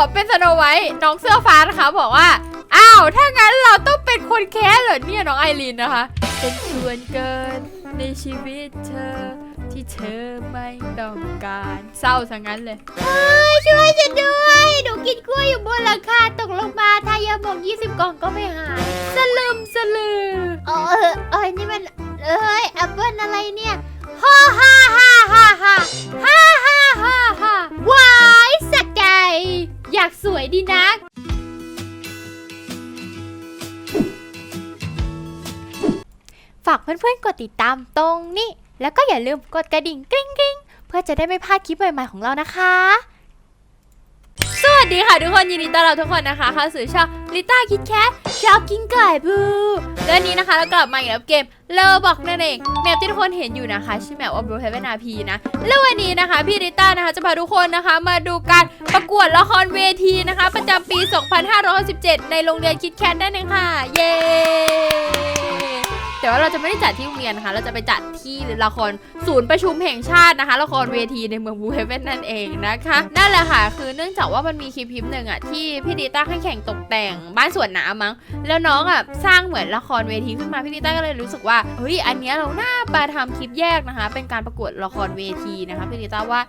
อเป็นสโนไวท์น้องเสื้อฟ้านะคะ บอกว่า อ้าว ถ้างั้นเราต้องเป็นคนแค้นเหรอเนี่ยน้องไอรีนนะคะ เป็นส่วนเกินในชีวิตเธอ ที่เธอไม่ต้องการเศร้าซะงั้นเลยเฮ้ยช่วยฉันด้วยหนูกินกล้วยอยู่บนหลังคาตกลงมาทายาหมอง20 กล่องก็ไม่หายสลืมสลือเออเอ้ยนี่มันเอ้ยแอปเปิลอะไรเนี่ยฮ่าฮ่าฮ่าฮ่าฮ่าฮ่าฮ่าฮ่าฮ่าวายสะใจ อยากสวยดีนัก ฝากเพื่อนๆ กดติดตามตรงนี้ แล้วก็อย่าลืมกดกระดิ่งกริ๊งกริ๊งเพื่อจะได้ไม่พลาดคลิปใหม่ๆของเรานะคะ สวัสดีค่ะทุกคนยินดีต้อนรับทุกคนนะคะเข้าสู่ช่องลิต้าคิดแคทชอบกินไก่บู และนนี้นะคะเรากลับมาอีกแล้วเกมเลบอกนั่นเองแมปที่ทุกคนเห็นอยู่นะคะชื่อแมปว่าบลูเฮเวนอาพีนะและววันนี้นะคะพี่ริต้านะคะจะพาทุกคนนะคะ มาดูการประกวดละครเวทีนะคะ ประจำปี 2567ในโรงเรียนคิดแคนนั่นเองค่ะ เย้ แต่ว่าเราจะไม่ได้จัดที่โรงเรียนนะคะ เราจะไปจัดที่ละครศูนย์ประชุมแห่งชาตินะคะ ละครเวทีในเมืองบูเฮเว่นนั่นเองนะคะนั่นแหละค่ะ คือเนื่องจากว่ามันมีคลิปคลิปหนึ่งอะที่พี่ดีต้าให้แข่งตกแต่งบ้านสวนน้ำมั้งแล้วน้องอะสร้างเหมือนละครเวทีขึ้นมาพี่ดีต้าก็เลยรู้สึกว่าเฮ้ยอันเนี้ยเราน่ามาทำคลิปแยกนะคะ เป็นการประกวดละครเวทีนะคะพี่ดีต้าว่า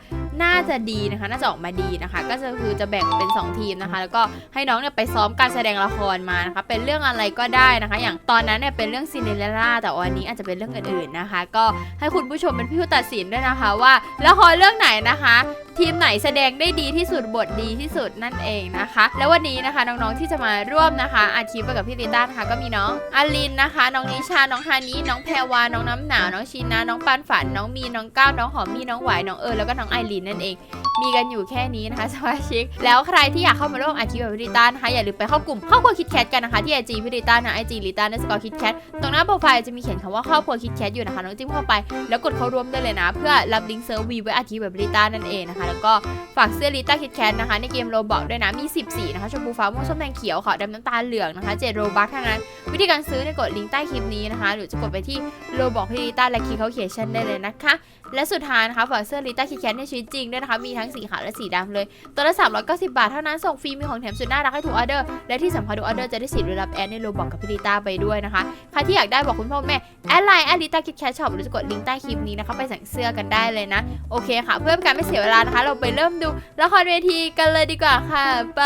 น่าจะดีนะคะ น่าจะออกมาดีนะคะ ก็จะคือจะแบ่งเป็น 2 ทีมนะคะ แล้วก็ให้น้องเนี่ยไปซ้อมการแสดงละครมานะคะ เป็นเรื่องอะไรก็ได้นะคะ อย่างตอนนั้นเนี่ยเป็นเรื่องซินเดอเรลล่าแต่วันนี้อาจจะเป็นเรื่องอื่นๆนะคะ ก็ให้คุณผู้ชมเป็นผู้ตัดสินด้วยนะคะว่าละครเรื่องไหนนะคะ ทีมไหนแสดงได้ดีที่สุดบทดีที่สุดนั่นเองนะคะ แล้ววันนี้นะคะน้องๆที่จะมาร่วมนะคะอาชีพไปกับพี่ลิต้านะคะก็มีน้องอลินนะคะ น้องนิชาน้องฮานิน้องแพรวาน้องน้ำหนาวน้องชินนะน้องปานฝันน้องมีน้องก้าวน้องหอมมีน้องไหวน้องเอิญแล้วก็น้องไอรินนั่นเองมีกันอยู่แค่นี้นะคะสมาชิก แล้วใครที่อยากเข้ามาร่วมอาชีพกับพี่ลิต้านะคะอย่าลืมไปเข้ากลุ่มครอบครัวคิดแคทกันนะคะที่ไอจีพี่ลิต้านะไอจีลิต้าในสกอร์คิดแคทตรงหน้าโปรไฟล์จะมีเขียนคำว่าครอบครัวคิดแคทอยู่นะคะน้องจิ้มเข้าไป แล้วกดเข้าร่วมได้เลยนะ เพื่อรับลิงก์เซิร์ฟวีไว้อาชีพแบบลิต้านั่นเองนะคะแล้วก็ฝากเสื้อลิต้าคิดแคทนะคะ ในเกมโรบอกด้วยนะ มี 10สีนะคะชมพูฟ้าม่วงส้มแดงเขียวขาวดำน้ำตาลเหลืองนะคะเจ็ดโรบัคทั้งนั้น วิธีการซื้อในยกดลิงก์ใต้คลิปนี้นะคะ หรือจะกดไปที่โรบอกพี่ลิต้าและคลิกเขาเขียนชันได้เลยนะคะ และสุดท้ายนะคะฝากเสื้อลิต้าคิแคทในชีวิตจริงด้วยนะคะ มีทั้งสีขาวและสีดำเลย ตัวละ390 บาทเท่านั้น ส่งฟรีมีของแถมสุดน่ารักให้ทุกออเดอร์ และที่สำคัญทุกออเดอร์จะได้สิทธิ์รับแอดในโลบอกกับพี่ลิต้าไปด้วยนะคะ ใครที่อยากได้บอกคุณพ่อแม่ แอดไลน์แอดลิต้าคิแคทช็อปหรือจะกดลิงก์ใต้คลิปนี้นะคะไปสั่งเสื้อกันได้เลยนะ โอเคค่ะ เพื่อเป็นการไม่เสียเวลานะคะ เราไปเริ่มดูละครเวทีกันเลยดีกว่าค่ะ ไป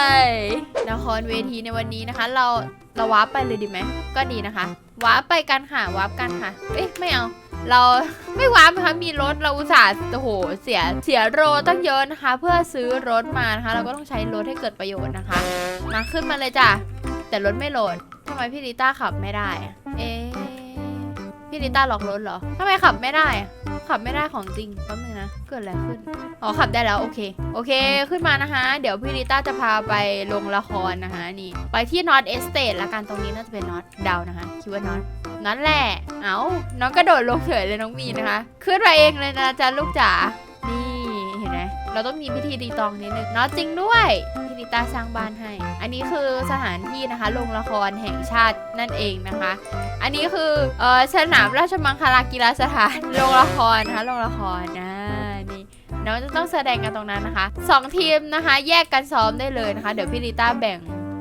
ละครเวทีในวันนี้นะคะ เราเราวาร์ปไปเลยดีไหมก็ดีนะคะวาร์ปไปกันค่ะวาร์ปกันค่ะ เอ๊ะไม่เอา เราไม่วานะคะมีรถเราอุตส่าห์โอ้โหเสียเสียโรตั้งเยอะนะคะ เพื่อซื้อรถมานะคะ เราก็ต้องใช้รถให้เกิดประโยชน์นะคะ มาขึ้นมาเลยจ้ะแต่รถไม่โหลดทำไมพี่ลิต้าขับไม่ได้ เอ๊ พี่ลิต้าหลอกรถเหรอทำไมขับไม่ได้อะขับไม่ได้ของจริงแป๊บนึงนะ เกิดอะไรขึ้น อ๋อ ขับได้แล้วโอเค โอเค ขึ้นมานะคะ เดี๋ยวพี่ลิต้าจะพาไปลงละครนะคะนี่ ไปที่นอตเอสเตทละกันตรงนี้น่าจะเป็นนอตดาวนะคะ คิดว่านอตนั่นแหละ เอาน้องกระโดดลงเฉยเลยน้องมีนะคะ ขึ้นมาเองเลยนะจ๊ะลูกจ๋า นี่ เห็นไหมเราต้องมีพิธีตีตองนิดนึงนาะจริงด้วย ตาสร้างบ้านให้ อันนี้คือสถานที่นะคะโรงละครแห่งชาตินั่นเองนะคะ อันนี้คือเออสนามราชมังคลากีฬาสถานโรงละครนะคะโรงละครนะนี่น้องจะต้องแสดงกันตรงนั้นนะคะสองทีมนะคะ แยกกันซ้อมได้เลยนะคะ เดี๋ยวพี่ลิต้าแบ่ง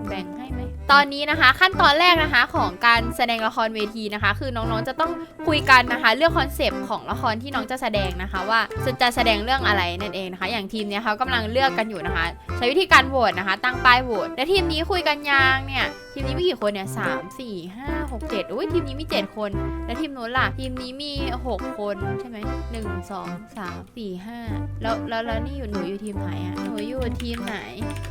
แบ่งให้ ตอนนี้นะคะขั้นตอนแรกนะคะของการแสดงละครเวทีนะคะ คือน้องๆจะต้องคุยกันนะคะเรื่องคอนเซปต์ของละครที่น้องจะแสดงนะคะ ว่าจะจะแสดงเรื่องอะไรนั่นเองนะคะ อย่างทีมเนี้ยเขากำลังเลือกกันอยู่นะคะ ใช้วิธีการโหวตนะคะ ตั้งป้ายโหวตและทีมนี้คุยกันยังเนี่ย ทีมนี้มีกี่คนเนี่ยสามสี่ห้าหกเจ็ดอุ้ยทีมนี้มีเจ็ดคน แล้วทีมนู้นล่ะ ทีมนี้มี6คนใช่ไหมหนึ่งสองสามสี่ห้าแล้วแล้วแล้วนี่อยู่หนูอยู่ทีมไหนอะหนูอยู่ทีมไหน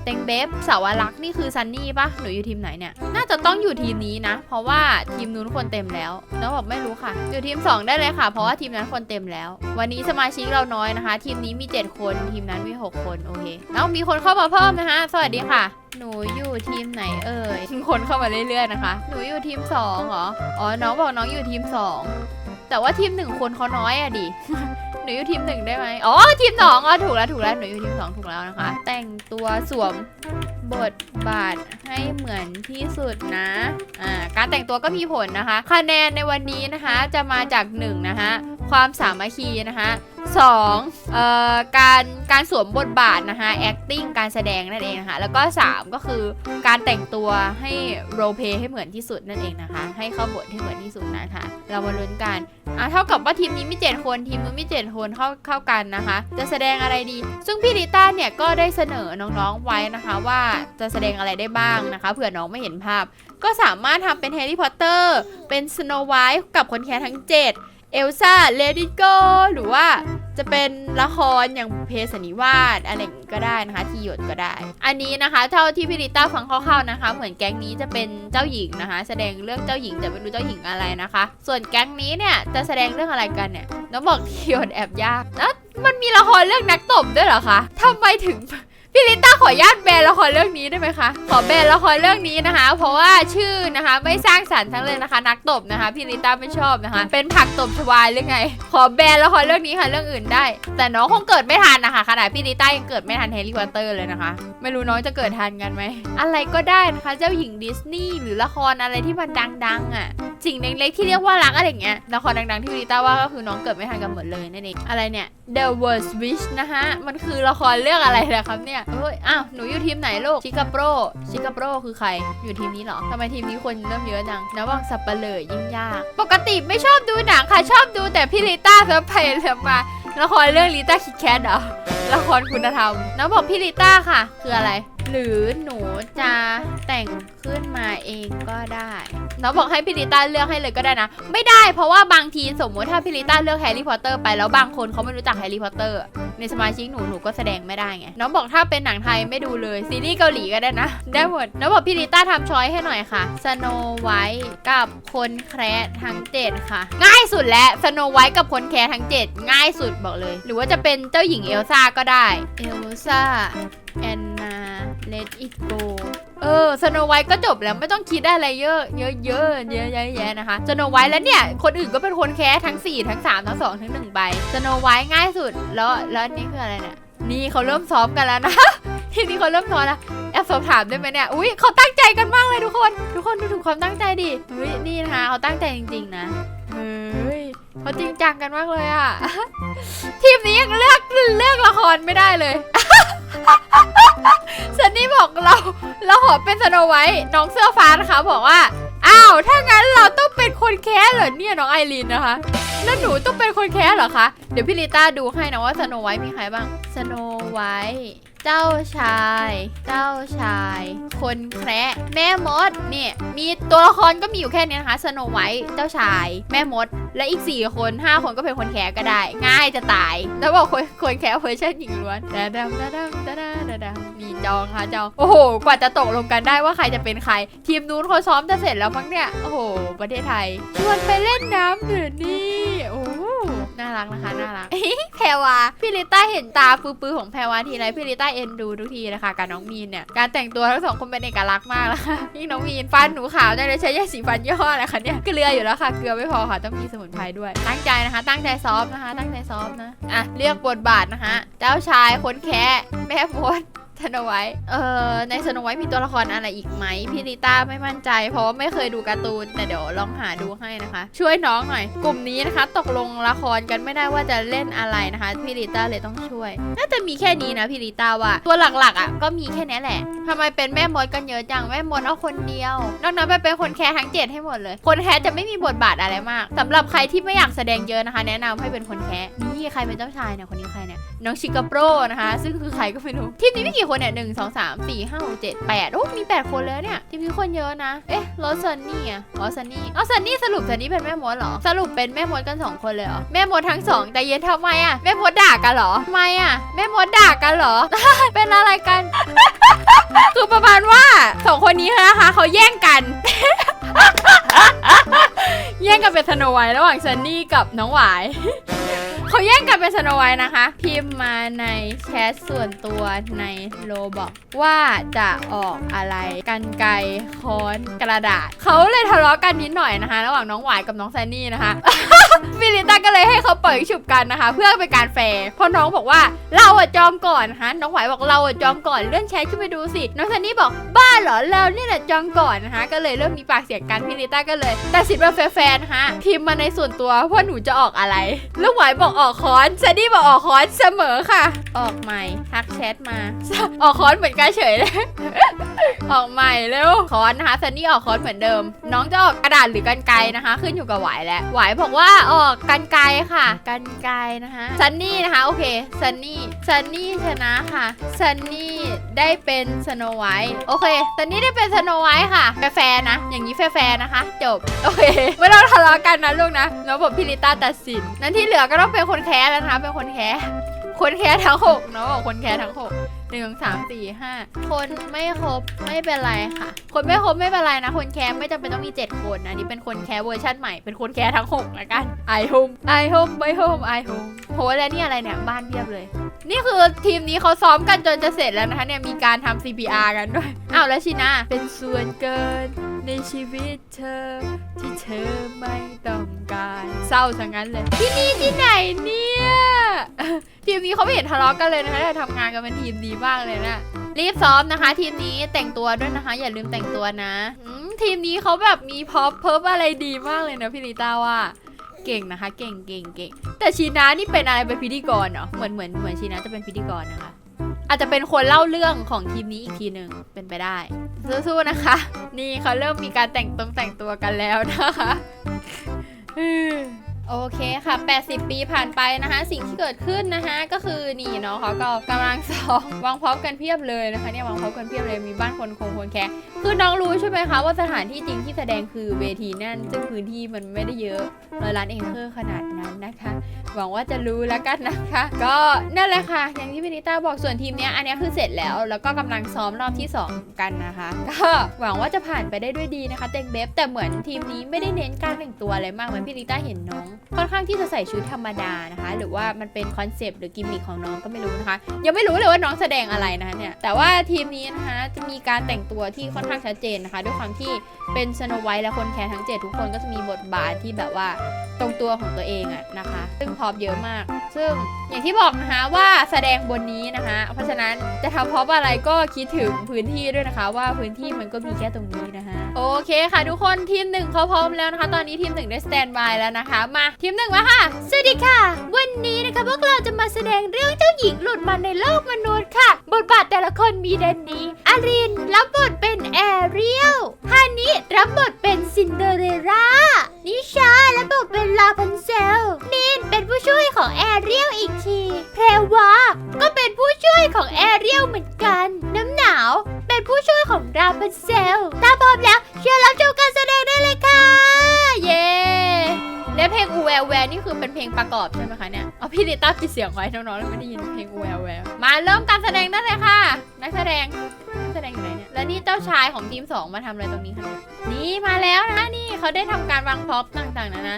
เต็งเบฟสาวรักษ์นี่คือซันนี่ปะหนูอยู่ทีมไหนเนี่ย น่าจะต้องอยู่ทีมนี้นะ เพราะว่าทีมนู้นคนเต็มแล้วน้องบอกไม่รู้ค่ะ อยู่ทีม 2 ได้เลยค่ะ เพราะว่าทีมนั้นคนเต็มแล้ว วันนี้สมาชิกเราน้อยนะคะ ทีมนี้มี 7 คน ทีมนั้นมี 6 คน โอเค แล้วมีคนเข้ามาเพิ่มนะคะ สวัสดีค่ะ หนูอยู่ทีมไหนเอ่ยคนเข้ามาเรื่อยๆนะคะ หนูอยู่ทีมสองเหรอ อ๋อ น้องบอกน้องอยู่ทีมสองแต่ว่าทีมหนึ่งคนเขาน้อยอะดิ หนูอยู่ทีมหนึ่งได้ไหมอ๋อ ทีมสองอ๋อถูกแล้วถูกแล้วหนูอยู่ทีมสองถูกแล้วนะคะ แต่งตัวสวมบทบาทให้เหมือนที่สุดนะ อ่า การแต่งตัวก็มีผลนะคะ คะแนนในวันนี้นะคะจะมาจากหนึ่งนะคะ ความสามัคคีนะคะ 2เอ่อการการสวมบทบาทนะคะ acting การแสดงนั่นเองนะคะแล้วก็ 3 ก็คือการแต่งตัวให้ role play ให้เหมือนที่สุดนั่นเองนะคะ ให้เข้าบทให้เหมือนที่สุดนะคะ เรามาลุ้นกันอะเท่ากับว่าทีมนี้มี 7 คนทีมนู้นมี 7 คนเข้าเข้ากันนะคะ จะแสดงอะไรดี ซึ่งพี่ริต้าเนี่ยก็ได้เสนอน้องๆไว้นะคะว่าจะแสดงอะไรได้บ้างนะคะเผื่อน้องไม่เห็นภาพ ก็สามารถทำเป็นแฮร์รี่พอตเตอร์เป็นสโนไวท์กับคนแค่ทั้ง 7 เอลซ่าเลดี้โกหรือว่าจะเป็นละครอย่างเพสนิวาสอะไรก็ได้นะคะที่หยดก็ได้ อันนี้นะคะ เท่าที่พี่ริต้าฟังคร่าวๆนะคะ เหมือนแก๊งนี้จะเป็นเจ้าหญิงนะคะ แสดงเรื่องเจ้าหญิงแต่ไม่รู้เจ้าหญิงอะไรนะคะ ส่วนแก๊งนี้เนี่ยจะแสดงเรื่องอะไรกันเนี่ยน้องบอกที่หยดแอบยากแล้วมันมีละครเรื่องนักตบด้วยเหรอคะทำไมถึง พี่ลิต้าขออนุญาตแบนละครเรื่องนี้ได้ไหมคะ ขอแบนละครเรื่องนี้นะคะ เพราะว่าชื่อนะคะไม่สร้างสรรค์ทั้งเลยนะคะ นักตบนะคะพี่ลิต้าไม่ชอบนะคะ เป็นผักตบชวายหรือไง ขอแบนละครเรื่องนี้ค่ะเรื่องอื่นได้ แต่น้องคงเกิดไม่ทันนะคะขนาดพี่ลิต้ายังเกิดไม่ทันแฮร์รี่พอตเตอร์เลยนะคะ ไม่รู้น้องจะเกิดทันกันไหมอะไรก็ได้นะคะ เจ้าหญิงดิสนีย์หรือละครอะไรที่มันดังๆอะ สิ่งเล็กๆที่เรียกว่ารักอะไรอย่างเงี้ยละครดังๆที่พี่ลิต้าว่าก็คือน้องเกิดไม่ทันกันหมดเลยนั่นเองอะไรเนี่ย The Worst Wish นะคะมันคือละครเรื่องอะไรนะครับเนี่ยเฮ้ยอ้าวหนูอยู่ทีมไหนลูกชิคาโปรชิคาโปรคือใครอยู่ทีมนี้เหรอทำไมทีมนี้คนเริ่มเยอะจังนะว่างสับเปลยยิ่งยาก ปกติไม่ชอบดูหนังค่ะชอบดูแต่พี่ลิต้าเธอไปเธอมาละครเรื่องลิต้าคิดแคทเหรอละครคุณธรรมน้องบอกพี่ลิต้าค่ะ คืออะไร หรือหนูจะแต่งขึ้นมาเองก็ได้น้องบอกให้พี่ลิต้าเลือกให้เลยก็ได้นะ ไม่ได้เพราะว่าบางทีสมมติถ้าพี่ลิต้าเลือกแฮร์รี่พอตเตอร์ไปแล้วบางคนเขาไม่รู้จักแฮร์รี่พอตเตอร์ในสมาชิกหนูหนูก็แสดงไม่ได้ไงน้องบอกถ้าเป็นหนังไทยไม่ดูเลยซีรีส์เกาหลีก็ได้นะ ได้หมดน้องบอกพี่ลิต้าทำช้อยให้หน่อยค่ะสโนไวท์กับคนแคระทั้ง7ค่ะ ง่ายสุดแล้วสโนไวท์กับคนแคระทั้ง7ง่ายสุดบอกเลย หรือว่าจะเป็นเจ้าหญิงเอลซ่าก็ได้เอลซ่าแอน นาเลดอิโกเออสโนไวท์ก็จบแล้วไม่ต้องคิดอะไรเยอะ เยอะเยอะเยอะแยะนะคะสโนไวท์แล้วเนี่ย คนอื่นก็เป็นคนแค่ทั้ง 4 ทั้ง 3 ทั้ง 2 ทั้ง1ใบสโนไวท์ง่ายสุด แล้วแล้วนี่คืออะไรเนี่ยนี่เขาเริ่มซ้อมกันแล้วนะทีนี้เขาเริ่มซ้อมแล้วแอบสอบถามได้ไหมเนี่ย อุ้ยเขาตั้งใจกันมากเลยทุกคน ทุกคนดูถูกความตั้งใจดิเฮ้ยนี่นะคะเขาตั้งใจจริงๆนะเฮ้ย เขาจริงจังกันมากเลยอะทีมนี้ยังเลือกเลือกละครไม่ได้เลยซันนี่บอกเราเราขอเป็นสโนไวท์น้องเสื้อฟ้านะคะ บอกว่าอ้าวถ้างั้นเราต้องเป็นคนแค้เหรอเนี่ยน้องไอรีนนะคะแล้วหนูต้องเป็นคนแค้เหรอคะเดี๋ยวพี่ลิต้าดูให้นะว่าสโนไวท์มีใครบ้างสโนไวท์เจ้าชาย เจ้าชาย คนแคระแม่มดเนี่ยมีตัวละครก็มีอยู่แค่นี้นะคะสโนไวท์เจ้าชาย แม่มด และอีก 4 คน 5 คนก็เป็นคนแคร์ก็ได้ ง่ายจะตาย แล้วบอกคนคนแคร์เวอร์ชันหญิงล้วนดาดำดาดำดาดำดาดำมีจองค่ะจอง โอ้โห กว่าจะตกลงกันได้ว่าใครจะเป็นใคร ทีมนู้นเขาซ้อมจะเสร็จแล้วมั้งเนี่ย โอ้โห ประเทศไทย ชวนไปเล่นน้ำเดี๋ยวนี้โอ้น่ารักนะคะน่ารักแพรวาพี่ลิต้าเห็นตาปื้อๆของแพรวาทีไรพี่ลิต้าเอ็นดูทุกทีนะคะกับน้องมีนเนี่ยการแต่งตัวทั้งสองคนเป็นเอกลักษณ์มากแล้วค่ะยิ่งน้องมีนฟันหนูขาวจังเลยใช้ยาสีฟันยี่ห้ออะไรคะเนี่ยเกลืออยู่แล้วค่ะเกลือไม่พอค่ะต้องมีสมุนไพรด้วย ตั้งใจนะคะ ตั้งใจซ้อมนะคะ ตั้งใจซ้อมนะ อะเรียกบทบาทนะคะ เจ้าชายคนแคะแม่มด สโนไวท์เอ่อในสโนไวท์มีตัวละครอะไรอีกไหมพี่ลิต้าไม่มั่นใจ เพราะว่าไม่เคยดูการ์ตูน แต่เดี๋ยวลองหาดูให้นะคะ ช่วยน้องหน่อย กลุ่มนี้นะคะ ตกลงละครกันไม่ได้ว่าจะเล่นอะไรนะคะพี่ลิต้าเลยต้องช่วย น่าจะมีแค่นี้นะพี่ลิต้าว่าตัวหลักๆอะก็มีแค่นี้แหละทำไมเป็นแม่มดกันเยอะจังแม่มดเอาคนเดียวนอกนั้นไปเป็นคนแคร์ทั้งเจ็ดให้หมดเลย คนแคร์จะไม่มีบทบาทอะไรมากสำหรับใครที่ไม่อยากแสดงเยอะนะคะ แนะนำให้เป็นคนแคร์นี่ใครเป็นเจ้าชายเนี่ยคนนี้ใครเนี่ยน้องชิกาโปรนะคะ ซึ่งคือใครก็ไม่รู้ทีมนี้มีกี่คนเนี่ยหนึ่งสองสามสี่ห้าหกเจ็ดแปดโอ้ มีแปดคนเลยเนี่ยทีมนี้คนเยอะนะ เอ๊ะโรสซันนี่อะอ๋อซันนี่อ๋อซันนี่สรุปซันนี่เป็นแม่มดเหรอ สรุปเป็นแม่มดกันสองคนเลยเหรอ แม่มดทั้งสองแต่เย็นทำไมอะแม่มดด่ากันเหรอทำไมอะแม่มดด่ากันเหรอ เป็นอะไรกัน คือประมาณว่าสองคนนี้นะคะเขาแย่งกัน แย่งกันเป็นสโนไวท์ระหว่างซันนี่กับน้องหวาย เขาแย่งกันเป็นสโนไวท์นะคะ พิมพ์มาในแชทส่วนตัวในโลบอกว่าจะออกอะไรกันไกรค้อนกระดาษ เขาเลยทะเลาะกันนิดหน่อยนะคะ ระหว่างน้องหวายกับน้องแซนนี่นะคะฟิลิต้าก็เลยให้เขาเปล่อยฉุบกันนะคะ เพื่อเป็นการแฟร์เพราะน้องบอกว่าเราอะจองก่อนนะคะน้องหวายบอกเราอะจองก่อนเลื่อนแชทขึ้นไปดูสิน้องซันนี่บอกบ้าเหรอเราเนี่ยแหละจองก่อนนะคะ ก็เลยเริ่มมีปากเสียงกันพี่ลิต้าก็เลยตัดสินว่าแฟร์ๆนะคะพิมพ์มาในส่วนตัวว่าหนูจะออกอะไรล้วหวายบอกออกคอนซันนี่บอกออกคอนเสมอค่ะ ออกใหม่ทักแชทมา ออกคอนเหมือนกันเฉยเลยออกใหม่เร็วคอนนะคะซันนี่ออกคอนเหมือนเดิม น้องจะออกกระดาษหรือกันไกนะคะ ขึ้นอยู่กับหวายแล้วหวายบอกว่าออกกันไกค่ะ กันไกนะคะซันนี่นะคะโอเคซันนี่ซันนี่ชนะค่ะซันนี่ได้เป็นสโนไวท์โอเคซันนี่ได้เป็นสโนไวท์ค่ะแฟร์ๆนะ อย่างนี้แฟร์ๆนะคะ จบ โอเคไม่ต้องทะเลาะกันนะลูกนะแล้วผมพิลิต้าตัดสิน นั้นที่เหลือก็ต้องเป็นคนแคสแล้วนะคะเป็นคนแคสคนแคสทั้งหกเนาะบอกคนแคสทั้งหก หนึ่งสามสี่ห้าคนไม่ครบไม่เป็นไรค่ะ คนไม่ครบไม่เป็นไรนะ คนแคร์ไม่จำเป็นต้องมี7คนอันนี้เป็นคนแคร์เวอร์ชันใหม่เป็นคนแคร์ทั้ง6ละกันไอโฮมไอโฮมไอโฮมไอโฮมโหแล้วนี่อะไรเนี่ยบ้านเพียบเลย นี่คือทีมนี้เขาซ้อมกันจนจะเสร็จแล้วนะคะเนี่ยมีการทำ CPR กันด้วยอ้าวแล้วชินาเป็นส่วนเกินในชีวิตเธอ ที่เธอไม่ต้องการเศร้าสังนั้นเลย ที่นี่ที่ไหนเนี่ย ทีมนี้เขาไม่เห็นทะเลาะกันเลยนะคะแต่ทำงานกันเป็นทีมดีมากเลยนะรีบซ้อมนะคะ ทีมนี้แต่งตัวด้วยนะคะ อย่าลืมแต่งตัวนะทีมนี้เขาแบบมีพ็อปเพิบอะไรดีมากเลยนะพี่ลิต้าว่าเก่งนะคะ เก่งเก่งเก่งแต่ชีนานี่เป็นอะไรเป็นพิธีกรเหรอเหมือนเหมือนเหมือนชีนาจะเป็นพิธีกรนะคะ อาจจะเป็นคนเล่าเรื่องของทีมนี้อีกทีหนึ่งเป็นไปได้สู้ๆนะคะ นี่เขาเริ่มมีการแต่งตรงแต่งตัวกันแล้วนะคะ โอเคค่ะ 80 ปีผ่านไปนะคะ สิ่งที่เกิดขึ้นนะคะ ก็คือนี่เนาะเขาก็กำลังซ้อมวางพร้อมกันเพียบเลยนะคะเนี่ยวางพร้อมกันเพียบเลยมีบ้านคนคงคนแคร์คือน้องรู้ใช่ไหมคะว่าสถานที่จริงที่แสดงคือเวทีนั่นซึ่งพื้นที่มันไม่ได้เยอะร้อยล้านเอเคอร์ขนาดนั้นนะคะ หวังว่าจะรู้แล้วกันนะคะ ก็นั่นแหละค่ะ อย่างที่พี่นิต้าบอกส่วนทีมเนี้ยอันนี้คือเสร็จแล้วแล้วก็กำลังซ้อมรอบที่ 2 กันนะคะ ก็หวังว่าจะผ่านไปได้ด้วยดีนะคะ เต็งเบฟแต่เหมือนทีมนี้ไม่ได้เน้นการแต่งตัวอะไรมากเหมือนพี่นิต้าเห็นน้องค่อนข้างที่จะใส่ชุดธรรมดานะคะ หรือว่ามันเป็นคอนเซปต์หรือกิมมิคของน้องก็ไม่รู้นะคะ ยังไม่รู้เลยว่าน้องแสดงอะไรนะคะเนี่ยแต่ว่าทีมนี้นะคะจะมีการแต่งตัวที่ค่อนข้างชัดเจนนะคะ ด้วยความที่เป็นสโนไวท์และคนแคร์ทั้ง 7 ทุกคนก็จะมีบทบาทที่แบบว่าตรงตัวของตัวเองอะนะคะ ซึ่งพร็อพเยอะมาก ซึ่งอย่างที่บอกนะคะว่าแสดงบนนี้นะคะ เพราะฉะนั้นจะทำพร็อพอะไรก็คิดถึงพื้นที่ด้วยนะคะ ว่าพื้นที่มันก็มีแค่ตรงนี้นะคะ โอเคค่ะทุกคนทีมหนึ่งเขาพร้อมแล้วนะคะ ตอนนี้ทีมหนึ่งได้สแตนบายแล้วนะคะมาทีมหนึ่งมาค่ะ สวัสดีค่ะ วันนี้นะคะพวกเราจะมาแสดงเรื่องเจ้าหญิงหลุดมาในโลกมนุษย์ค่ะ บทบาทแต่ละคนมีดังนี้อารินรับบทเป็นแอเรียลฮานิรับบทเป็นซินเดอเรล่านิชารับบทเป็นลาพันเซลนินเป็นผู้ช่วยของแอเรียลอีกทีแพรวาก็เป็นผู้ช่วยของแอเรียลเหมือนกัน น้ำหนาว เป็นผู้ช่วยของราพันเซลถ้าพร้อมแล้วเชิญรับชมกา แววแวนี่คือเป็นเพลงประกอบใช่ไหมคะเนี่ยเอาพี่ลิต้าปิดเสียงไว้น้องๆแล้วไม่ได้ยินเพลงแววแววมาเริ่มการแสดงได้เลยค่ะ นักแสดงนักแสดงอยู่ไหนเนี่ยและนี่เจ้าชายของทีมสองมาทำอะไรตรงนี้คะเนี่ยนี่มาแล้วนะนี่เขาได้ทำการวางพร็อพต่างๆนะนะ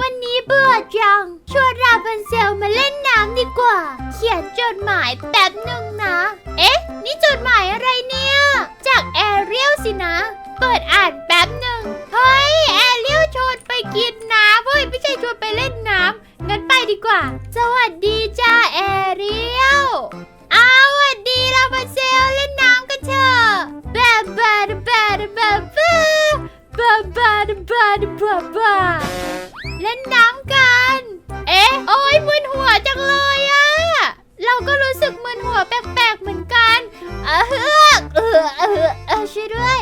วันนี้เบื่อจังชวนราพันเซลมาเล่นน้ำดีกว่า เขียนจดหมายแป๊บหนึ่งนะ เอ๊ะ นี่จดหมายอะไรเนี่ย จากแอเรียลสินะ เปิดอ่านแป๊บหนึ่ง เฮ้ยแอเรียลชวนไปกินน้ำเฮ้ยไม่ใช่ชวนไปเล่นน้ำงั้นไปดีกว่า สวัสดีจ้าแอเรียลอ้าสวัสดีเราพันเซลเล่นน้ำกันเถอะแบบแบบแบบแบบแบบแบบแบบแบบแบบเล่นน้ำกัน เอ๊ะ โอ้ยมึนหัวจังเลยอะเราก็รู้สึกมึนหัวแปลกๆเหมือนกัน เออเออเออเออช่วยด้วย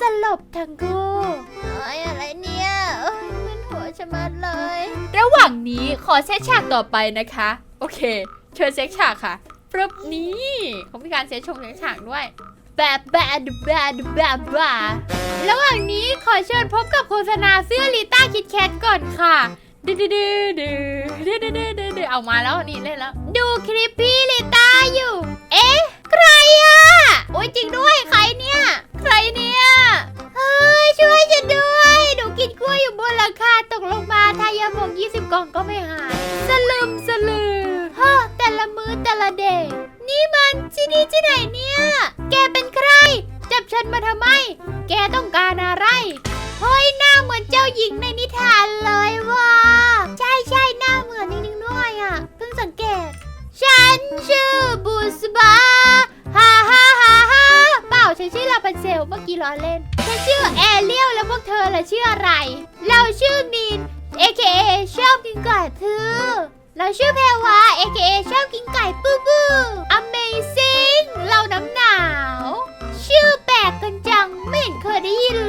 สลบทั้งคู่เอ้ยอะไรเนี่ยเอ้ยมึนหัวชะมัดเลย ระหว่างนี้ขอเซตฉากต่อไปนะคะ โอเค เชิญเซตฉากค่ะปรบนี้เขามีการเซตชมเซตฉากด้วยแบบแบบแบบแบบแบบระหว่างนี้ขอเชิญพบกับโฆษณาเสื้อลิต้าคิดแคทก่อนค่ะดืดดืดดืดดืดดืดดืดเอามาแล้วนี่เล่นแล้ว ดูคลิปพี่ลิต้าอยู่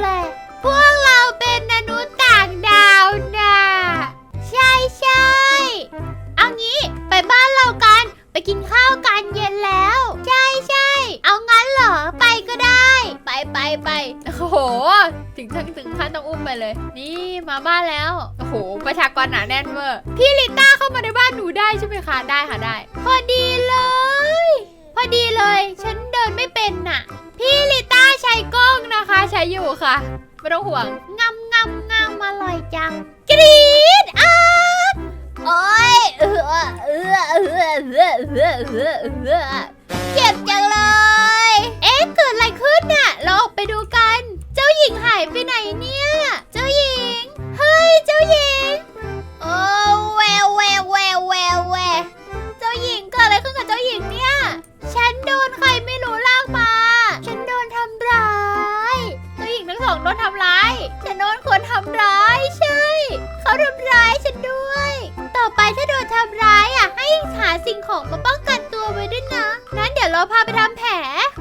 เคยได้ยินเลยพวกเราเป็นมนุษย์ต่างดาวนะใช่ใช่เอางี้ไปบ้านเรากัน ไปกินข้าวกันเย็นแล้ว ใช่ใช่เอางั้นเหรอไปก็ได้ ไปไปไปโอ้โห ถึงถึงถึงขั้นต้องอุ้มไปเลย นี่มาบ้านแล้วโอ้โหประชากรหนาแน่นเวอร์พี่ลิต้าเข้ามาในบ้านหนูได้ใช่ไหมคะได้ค่ะได้ พอดีเลย พอดีเลย ฉันเดินไม่เป็นน่ะ พี่ลิต้าใช้กล้องนะคะใช้อยู่ค่ะ ไม่ต้องห่วงงามงามงามอร่อยจัง กรี๊ดอ้าโอ้ยเออเออเออเออเออเออเออเจ็บจังเลย เอ๊ะเกิดอะไรขึ้นน่ะเราออกไปดูกัน เจ้าหญิงหายไปไหนเนี่ย เจ้าหญิง เฮ้ย เจ้าหญิง โอ้เว ของมาป้องกันตัวไว้ด้วยนะ งั้นเดี๋ยวเราพาไปทำแผล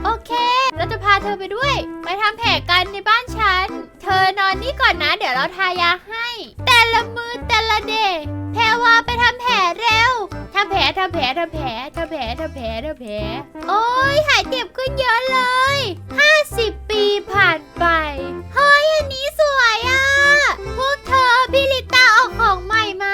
โอเค เราจะพาเธอไปด้วย ไปทำแผลกันในบ้านฉัน เธอนอนนี่ก่อนนะ เดี๋ยวเราทายาให้ แต่ละมือแต่ละเดย์แพรวาไปทำแผลเร็วทำแผลทำแผลทำแผลทำแผลทำแผลทำแผล โอ้ยหายเจ็บขึ้นเยอะเลย 50 ปีผ่านไป เฮ้ยอันนี้สวยอะ พวกเธอพี่ลิต้าเอาของใหม่มา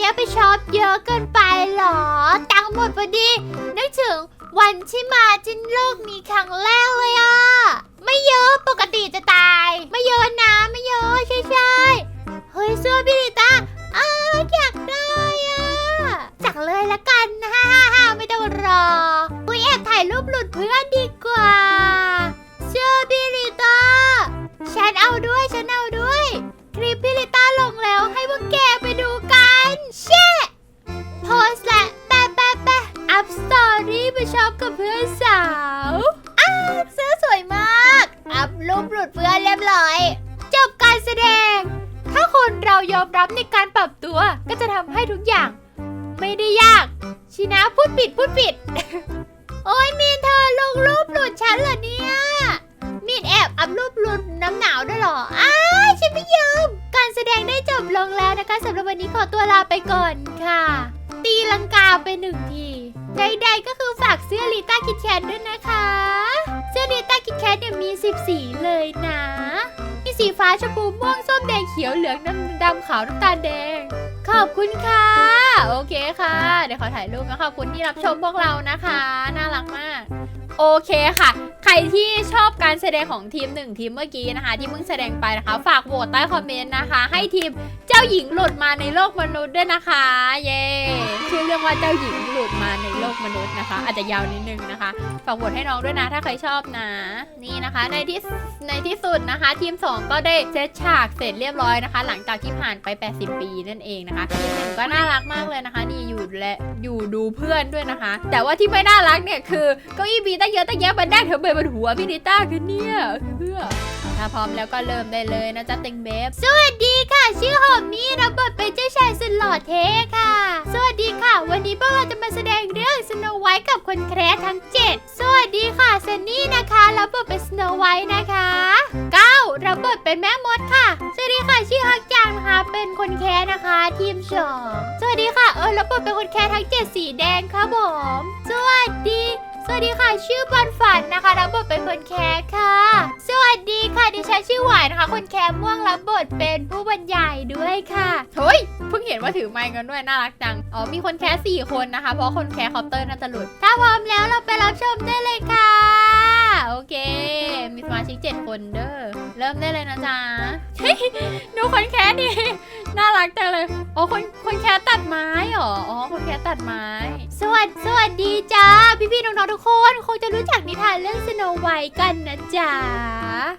นี้ไปช็อปเยอะเกินไปเหรอ ตังค์หมดพอดี นึกถึงวันที่มาจินโลกมีครั้งแรกเลยอะไม่เยอะปกติจะตาย ไม่เยอะนะไม่เยอะใช่ใช่เฮ้ยเสื้อพี่ลิต้าอ้าอยากได้อะจักเลยละกันฮ่าฮ่าไม่ต้องรออุ้ยแอบถ่ายรูปหลุดเพื่อนดีกว่า เสื้อพี่ลิต้าฉันเอาด้วยฉันเอาด้วย ลิปพี่ลิต้าลงแล้วให้พวกแกไปดูกันเช่โพสต์และแปะแปะแปะอัพสตอรี่ไปชอบกับเพื่อนสาวอ้าเสื้อสวยมาก อัพรูปหลุดเพื่อนเรียบร้อย จบการแสดง ถ้าคนเรายอมรับในการปรับตัวก็จะทำให้ทุกอย่าง ไม่ได้ยาก ชินะพูดปิดพูดปิด โอ้ยมีนเธอลงรูปหลุดฉันเหรอเนี่ยมีนแอบอัพรูปหลุดน้ำหนาวด้วยเหรอ ดงได้จบลงแล้วนะคะสำหรับวันนี้ขอตัวลาไปก่อนค่ะ ตีลังกาไปหนึ่งทีใดๆก็คือฝากเสื้อลิต้าคิดแคทด้วยนะคะ เสื้อลิต้าคิดแคทเนี่ยมี 10 สีเลยนะ มีสีฟ้าชมพูม่วงส้มแดงเขียวเหลืองน้ำดำขาวน้ำตาลแดง ขอบคุณค่ะ โอเคค่ะ เดี๋ยวขอถ่ายรูปนะขอบคุณที่รับชมพวกเรานะคะ น่ารักมาก โอเคค่ะ ใครที่ชอบการแสดงของทีมหนึ่งทีมเมื่อกี้นะคะ ที่เพิ่งแสดงไปนะคะ ฝากโหวตใต้คอมเมนต์นะคะ ให้ทีมเจ้าหญิงหลุดมาในโลกมนุษย์ด้วยนะคะ เย้ชื่อเรื่องว่าเจ้าหญิงหลุดมาในโลกมนุษย์นะคะ อาจจะยาวนิดนึงนะคะ ฝากโหวตให้น้องด้วยนะ ถ้าใครชอบนะ นี่นะคะ ในที่ในที่สุดนะคะ ทีม 2 ก็ได้เซตฉากเสร็จเรียบร้อยนะคะ หลังจากที่ผ่านไป 80 ปีนั่นเองนะคะทีมหนึ่งก็น่ารักมากเลยนะคะ นี่อยู่และอยู่ดูเพื่อนด้วยนะคะ แต่ว่าที่ไม่น่ารักเนี่ยคือเก้าอี้บีตั้งเยอะตั้งแยะมันได้เธอไปบนหัวพี่นิต้าคือเนี่ยเพื่อถ้าพร้อมแล้วก็เริ่มได้เลยนะจ๊ะต็งเบฟสวัสดีค่ะ ชื่อหอมมี่รับบทเป็นเจ้าชายสุดหล่อเท่ค่ะ สวัสดีค่ะ วันนี้พวกเราจะมาแสดงเรื่องสโนไวท์กับคนแคร์ทั้ง 7 สวัสดีค่ะเซนนี่นะคะรับบทเป็นสโนไวท์นะคะก้าวรับบทเป็นแม่มดค่ะ สวัสดีค่ะชื่อฮักจังนะคะเป็นคนแคร์นะคะ ทีมสองสวัสดีค่ะเออรับบทเป็นคนแคร์ทั้ง 7 สีแดงครับผมสวัสดี สวัสดีค่ะ ชื่อบอลฝันนะคะรับบทเป็นคนแคร์ค่ะ สวัสดีค่ะดิฉันชื่อหวายนะคะ คนแคร์ม่วงรับบทเป็นผู้บรรยายด้วยค่ะเฮ้ยเพิ่งเห็นว่าถือไมค์กันด้วยน่ารักจังอ๋อมีคนแคสสี่คนนะคะ เพราะคนแคสเคาน์เตอร์น่าจะหลุด ถ้าพร้อมแล้วเราไปรับชมได้เลยค่ะ โอเค มีสมาชิก 7 คนเด้อ เริ่มได้เลยนะจ๊ะเฮ้ยดูคนแคสดิน่ารักจังเลยอ๋อคนคนแคสตัดไม้เหรอ อ๋อ คนแคสตัดไม้ สวัสดีสวัสดีจ้า พี่ๆน้องๆทุกคน คงจะรู้จักนิทานเรื่องสโนไวท์กันนะจ๊ะ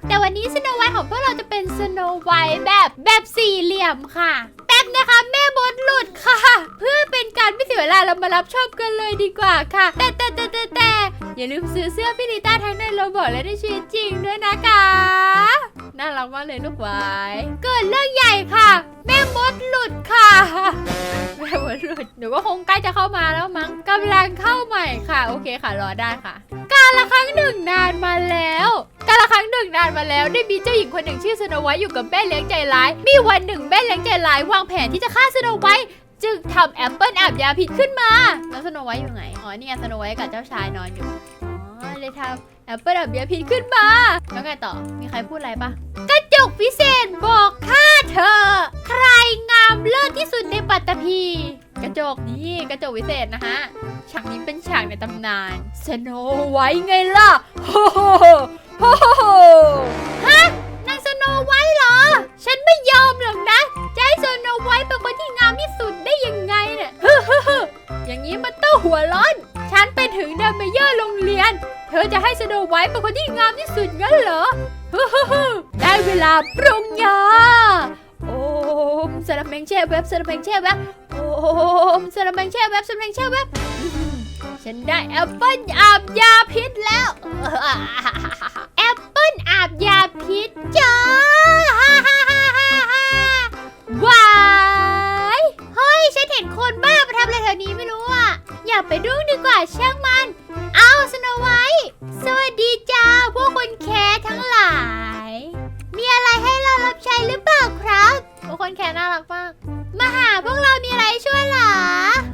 แต่วันนี้สโนไวท์ของพวกเราจะเป็นสโนไวท์แบบแบบสี่เหลี่ยมค่ะแปนะคะ แม่มดหลุดค่ะ เพื่อเป็นการไม่เสียเวลาเรามารับชมกันเลยดีกว่าค่ะ แต่แต่แต่แต่แต่อย่าลืมซื้อเสื้อพี่ลิต้าทั้งในโรบอทและในชีวิตจริงด้วยนะคะ น่ารักมากเลยลูกไว้เกิดเรื่องใหญ่ค่ะ แม่มดหลุดค่ะแม่มดหลุดเดี๋ยวก็คงใกล้จะเข้ามาแล้วมั้งกำลังเข้าใหม่ค่ะ โอเคค่ะรอได้ค่ะ การละครั้งหนึ่งนานมาแล้ว นึ่งนานมาแล้วได้มีเจ้าหญิงคนหนึ่งชื่อสโนไวท์อยู่กับแม่เลี้ยงใจร้าย มีวันหนึ่งแม่เลี้ยงใจร้ายวางแผนที่จะฆ่าสโนไวท์จึงทำแอปเปิลอาบยาพิษขึ้นมา แล้วสโนไวท์อยู่ไหน อ๋อ นี่ไงสโนไวท์กับเจ้าชายนอนอยู่ อ๋อ เลยทำแอปเปิลอาบยาพิษขึ้นมา แล้วไงต่อ มีใครพูดอะไรปะกระจกพิเศษบอกฆ่าเธอ ใครงามเลิศที่สุดในปัตตภีกระจกนี่กระจกวิเศษนะฮะ ฉากนี้เป็นฉากในตำนานสโนไวท์ไงล่ะโฮ โฮโฮโฮโฮะนางสโนไวท์เหรอ ฉันไม่ยอมหรอกนะจะให้สโนไวท์เป็นคนที่งามที่สุดได้ยังไงเนี่ยฮึฮึฮึอย่างนี้มันต้องหัวร้อน ฉันเป็นถึงเดมเมเยอร์โรงเรียน เธอจะให้สโนไวท์เป็นคนที่งามที่สุดงั้นเหรอฮึฮึฮึได้เวลาปรุงยาโอ้มสลัมเมงแช่เว็บสลัมเมงแช่เว็บโอ้มสลัมเมงแช่เว็บสลัมเมงแช่เว็บฉันได้แอปเปิ้ลอาบยาพิษแล้ว อปเปิ้ลอาบยาพิษจ้าว้ายเฮ้ยฉันเห็นคนบ้ามาทำอะไรแถวนี้ไม่รู้อะ อย่าไปดุ้งดีกว่าช่างมัน เอาสโนไวท์สวัสดีจ้าพวกคนแคร์ทั้งหลาย มีอะไรให้เรารับใช้หรือเปล่าครับพวกคนแคร์น่ารักมาก มาหาพวกเรามีอะไรช่วยหรอ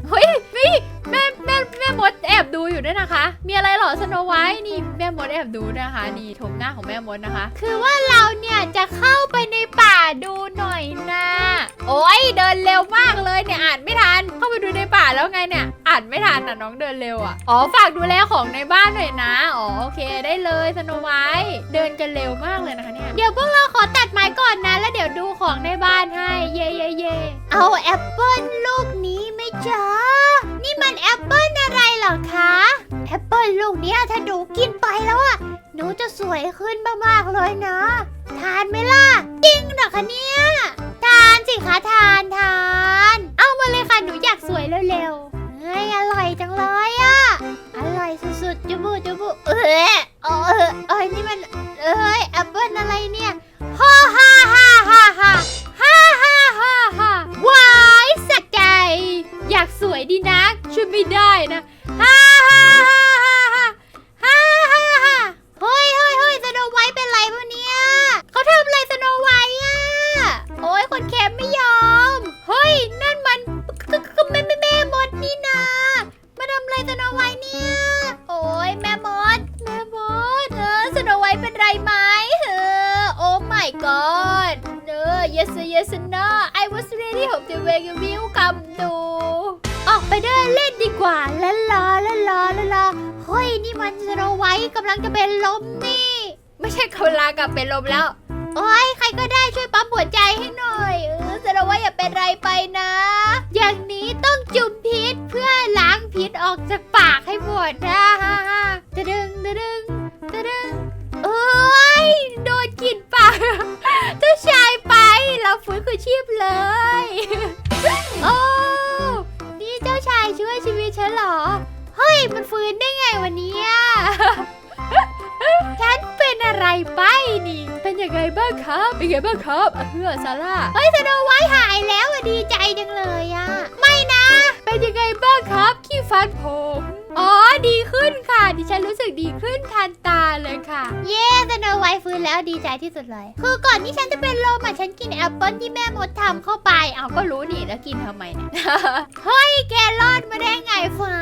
เฮ้ยนี่แม่แม่ แม่มดแอบดูอยู่ด้วยนะคะ มีอะไรหรอสโนไวท์นี่แม่มดแอบดูนะคะ นี่ชมหน้าของแม่มดนะคะ คือว่าเราเนี่ยจะเข้าไปในป่าดูหน่อยนะ โอ้ยเดินเร็วมากเลยเนี่ยอ่านไม่ทัน เข้าไปดูในป่าแล้วไงเนี่ย อ่านไม่ทันอะน้องเดินเร็วอะ อ๋อฝากดูแลของในบ้านหน่อยนะ อ๋อโอเคได้เลยสโนไวท์เดินกันเร็วมากเลยนะคะเนี่ย เดี๋ยวพวกเราขอตัดไม้ก่อนนะ แล้วเดี๋ยวดูของในบ้านให้ เย่เย่เย่เอาแอปเปิลลูกนี้ไหมจ๊ะนี่มันแอปเปิลอะไรเหรอคะแอปเปิลลูกเนี้ยถ้าหนูกินไปแล้วอะหนูจะสวยขึ้นมากๆเลยนะทานไหมล่ะจริงเหรอคะเนี่ยทานสิคะทานทาน เอามาเลยค่ะหนูอยากสวยเร็วๆเฮ้ยอร่อยจังเลยอะอร่อยสุดๆจุบุจุบุเออเออเอ้ยนี่มันเอ้ยแอปเปิลอะไรเนี่ยฮ่าฮ่าฮ่าฮ่าฮ่าฮ่าฮ่า อยากสวยดีนะช่วยไม่ได้นะฮ่าฮ่าฮ่า เราฟื้นคืนชีพเลย โอ้ นี่เจ้าชายช่วยชีวิตฉันเหรอ เฮ้ย มันฟื้นได้ไงวันนี้ ฉันเป็นอะไรไปนี่ เป็นยังไงบ้างครับ เป็นยังไงบ้างครับอะเพื่อซาร่า เฮ้ยสโนไวท์หายแล้วอะดีใจจังเลยอะไม่นะ เป็นยังไงบ้างครับ ขี้ฟันผม อ๋อ ดีขึ้นค่ะ ดิฉันรู้สึกดีขึ้นทันตาเลยค่ะ เย้สโนไวท์ฟื้นแล้วดีใจที่สุดเลย คือก่อนที่ฉันจะเป็นลมอะฉันกินแอปเปิ้ลที่แม่มดทำเข้าไป เอาก็รู้นี่แล้วกินทำไมเนี่ย เฮ้ยแกรอดมาได้ไงฟ้า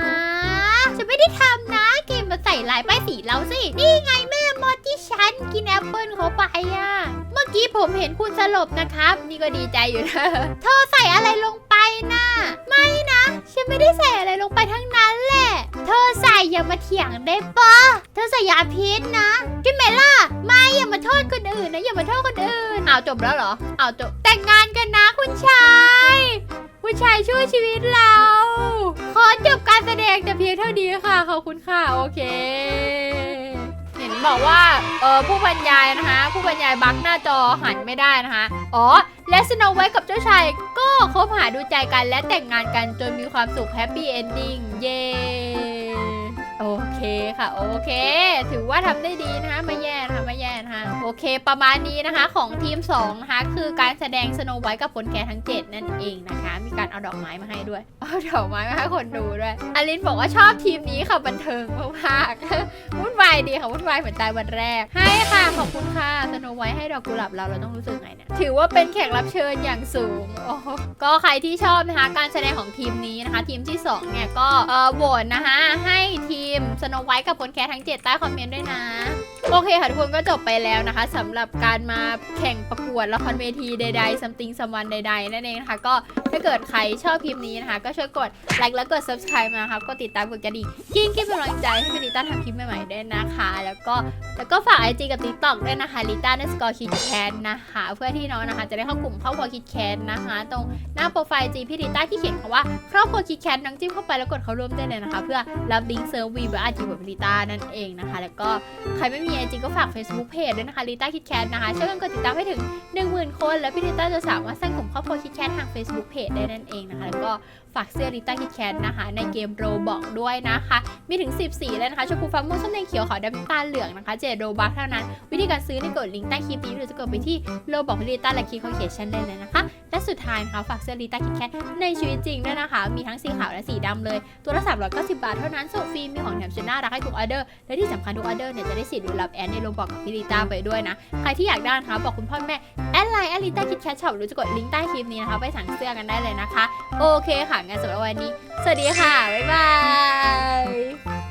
ฉันไม่ได้ทำนะเกมมาใส่ลายป้ายสีเราสิ นี่ไงแม่มดที่ฉันกินแอปเปิ้ลเข้าไปอะเมื่อกี้ผมเห็นคุณสลบนะครับ นี่ก็ดีใจอยู่นะ เธอใส่อะไรลงไปนะไม่นะ ฉันไม่ได้ใส่อะไรลงไปท อใส่อย่ามาเถียงได้ปะเธอใส่ยาพิษนะใช่ไหมล่ะ ไม่อย่ามาโทษคนอื่นนะอย่ามาโทษคนอื่นเอาจบแล้วเหรอเอาจบแต่งงานกันนะคุณชายผู้ชายช่วยชีวิตเรา ขอจบการแสดงแต่เพียงเท่านี้ค่ะขอบคุณค่ะโอเคเห็นไหมบอกว่าเออผู้บรรยายนะคะ ผู้บรรยายบักหน้าจอหันไม่ได้นะคะอ๋อ และสโนไวท์กับเจ้าชายก็คบหาดูใจกันและแต่งงานกันจนมีความสุขแฮปปี้เอนดิ้งเย้โอเคค่ะ โอเค ถือว่าทำได้ดีนะคะไม่แย่นะคะไม่แย่นะคะโอเค ประมาณนี้นะคะ ของทีม2นะคะคือการแสดงสโนไวท์กับคนแคร์ทั้ง 7 นั่นเองนะคะ มีการเอาดอกไม้มาให้ด้วยเอาดอกไม้มาให้คนดูด้วยอลินบอกว่าชอบทีมนี้ค่ะบันเทิงมากๆวุ่นวายดีค่ะวุ่นวายเหมือนตายวันแรก ให้ค่ะขอบคุณค่ะสโนไวท์ให้ดอกกุหลาบเราเราต้องรู้สึกไงเนี่ยถือว่าเป็นแขกรับเชิญอย่างสูงโอ้โหก็ใครที่ชอบนะคะการแสดงของทีมนี้นะคะ ทีมที่สองเนี่ยก็โหวตนะคะให้ทีมสโนไวท์กับคนแค์ทั้ง 7 ใต้คอมเมนต์ด้วยนะ โอเคค่ะทุกคนก็จบไปแล้วนะคะสำหรับการมาแข่งประกวดละครเวทีใดๆ something someone ใดๆนั่นเองนะคะ ก็ถ้าเกิดใครชอบคลิปนี้นะคะ ก็ช่วยกดไลค์แล้วกด subscribe มาครับก็ติดตามกดกระดิ่งกิ้งกิ้งเป็นกำลังใจให้พี่ลิต้าทำคลิปใหม่ๆด้วยนะคะ แล้วก็แล้วก็ฝาก IG กับ TikTok ด้วยนะคะลิต้า n สกอร์คิดแคนนะคะ เพื่อที่น้องนะคะ จะได้เข้ากลุ่มครอบครัวคิดแคนนะคะ ตรงหน้าโปรไฟล์จีพี่ลิต้าที่เขียนคำว่าครอบครัวคิดแคนน้องจิ้มเข้าไปแล้วกดเข้าร่วมได้เลยนะคะ เพื่อรับลิงก์เซิร์ฟวีบอาร์จีบพี่ลิต้านั่นเองนะคะ แล้วก็ใครไม่มี IG ก็ฝาก Facebook Page ด้วยนะคะลิต้าคิดแคนนะคะช่วยกันกดติดตามให้ถึง 10,000 คน แล้วพี่ลิต้าจะสามารถสร้างกลุ่มครอบครัวคิดแคนทาง Facebook Page ได้นั่นเองนะคะ แล้วก็ฝากเสื้อลิต้าคิดแคนนะคะในเกมโรบอกด้วยนะคะ มีถึง 10 สีเลยนะคะชมพูฟ้าม่วงส้มแดงเขียวขาวดำตาลเหลืองนะคะเจดโรบัคเท่านั้น วิธีการซื้อในกดลิงก์ใต้คลิปนี้หรือจะกดไปที่โลบอกลิต้าและคลิกเขาเขียนชั้นได้เลยนะคะและสุดท้ายนะคะฝากเสื้อลิต้าคิดแคนในชีวิตจริงด้วยนะคะ มีทั้งสีขาวและสีดำเลย ตัวละ390 บาทเท่านั้นส่งฟรีมีของแถมชุดน่ารักให้ทุกออเดอร์ และที่สำคัญทุกออเดอร์เนี่ยจะได้สิทธิ์ลุ้นรับแอนในโลบอกกับพี่ลิต้าไปด้วยนะ ใครที่อยากได้นะคะบอกคุณพ่อแม่แอดไลน์แอดลิต้าคิดแคชช็อปหรือจะกดลิงก์ใต้คลิปนี้นะคะไปสั่งเสื้อกันได้เลยนะคะ โอเคค่ะงั้นสำหรับวันนี้ สวัสดีค่ะบ๊ายบาย